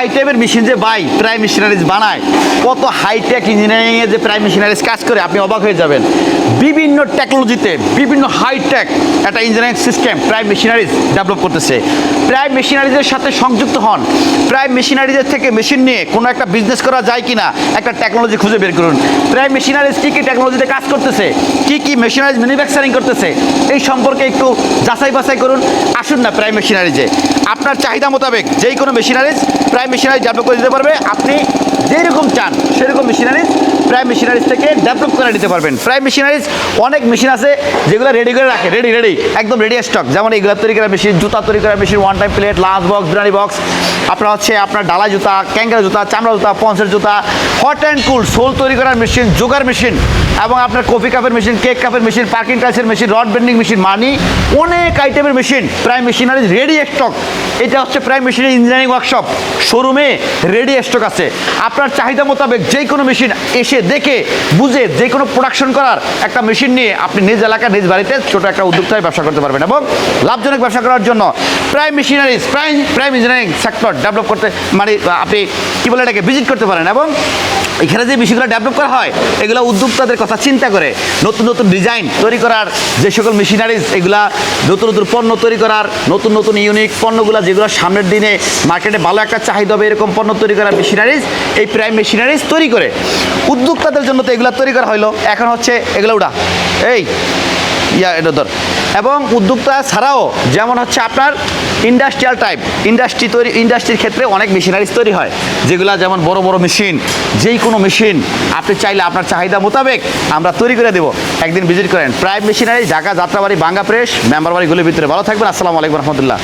আইটেমের মেশিন যে by prime machineries বানায়, কত হাইটেক ইঞ্জিনিয়ারিংয়ে যে প্রাইম মেশিনারিজ কাজ করে, আপনি অবাক হয়ে যাবেন। বিভিন্ন টেকনোলজিতে বিভিন্ন হাইটেক একটা engineering system prime machineries develop করতেছে। প্রাইম মেশিনারিজের সাথে সংযুক্ত হন। প্রাইম মেশিনারিজের থেকে মেশিন নিয়ে কোনো একটা বিজনেস করা যায় কিনা, একটা টেকনোলজি খুঁজে বের করুন। প্রাইম মেশিনারিজ কী কী টেকনোলজিতে কাজ করতেছে, কি কি মেশিনারিজ ম্যানুফ্যাকচারিং করতেছে, এই সম্পর্কে একটু যাচাই বাছাই করুন। আসুন না প্রাইম মেশিনারিজে আপনার চাহিদা মোতাবেক যেই কোনো মেশিনারিজ প্রাইম মেশিনারি যাবে করে দিতে পারবে। আপনি যেরকম চান সেরকম মেশিনারিজ প্রাইম মেশিনারিজ থেকে ডেভেলপ করে নিতে পারবেন। প্রাইম মেশিনারিজ অনেক মেশিন আছে যেগুলো রেডি করে রাখে রেডি রেডি একদম রেডি স্টক যেমন এইগুলো তৈরি করা মেশিন জুতা তৈরি করা machine one time plate lunch box biryani box আপনার হচ্ছে আপনার ডালা জুতা ক্যাঙ্গারা জুতা, চামড়া জুতা, পঞ্চের জুতা হট অ্যান্ড কুল সোল তৈরি করার মেশিন জোগার মেশিন এবং আপনার কফি কাপের মেশিন কেক কাপের মেশিন পার্কিং টাইসের মেশিন রড বেন্ডিং মেশিন মানি অনেক আইটেমের machine prime machineries ready stock এটা হচ্ছে প্রাইম মেশিনের ইঞ্জিনিয়ারিং ওয়ার্কশপ শোরুমে রেডি স্টক আছে। আপনার চাহিদা মোতাবেক যে কোনো মেশিন এসে দেখে বুঝে যে কোনো প্রোডাকশন করার একটা মেশিন নিয়ে আপনি নিজ এলাকা নিজ বাড়িতে ছোট একটা উদ্যোক্তায় ব্যবসা করতে পারবেন এবং লাভজনক ব্যবসা করার জন্য prime machineries prime prime engineering sector develop করতে মানে আপনি কী বলে এটাকে ভিজিট করতে পারেন এবং এখানে যে বিষয়গুলো ডেভেলপ করা হয়, এগুলো উদ্যোক্তাদের কথা চিন্তা করে নতুন নতুন ডিজাইন তৈরি করার যে সকল মেশিনারিজ এগুলা নতুন নতুন পণ্য তৈরি করার, নতুন নতুন ইউনিক পণ্যগুলো যেগুলো সামনের দিনে মার্কেটে ভালো একটা চাহিদা হবে এরকম পণ্য তৈরি করার মেশিনারিজ এই প্রাইম মেশিনারিজ তৈরি করে উদ্যোক্তাদের জন্য তো এগুলো তৈরি করা হলো এখন হচ্ছে এগুলো উড়া। এই, ইয়া, এটা ধর। এবং উদ্যোক্তা ছাড়াও যেমন হচ্ছে আপনার ইন্ডাস্ট্রিয়াল টাইপ ইন্ডাস্ট্রি তৈরি ইন্ডাস্ট্রির ক্ষেত্রে অনেক মেশিনারিজ তৈরি হয়। যেগুলো যেমন বড় বড় মেশিন যেই কোনো মেশিন আপনি চাইলে আপনার চাহিদা মোতাবেক আমরা তৈরি করে দেবো। একদিন ভিজিট করেন। প্রাইম মেশিনারি ঢাকা, যাত্রাবাড়ি বাঙ্গা প্রেস মেম্বার বাড়িগুলির ভিতরে। ভালো থাকবেন। আসসালামু আলাইকুম রহমতুল্লাহ।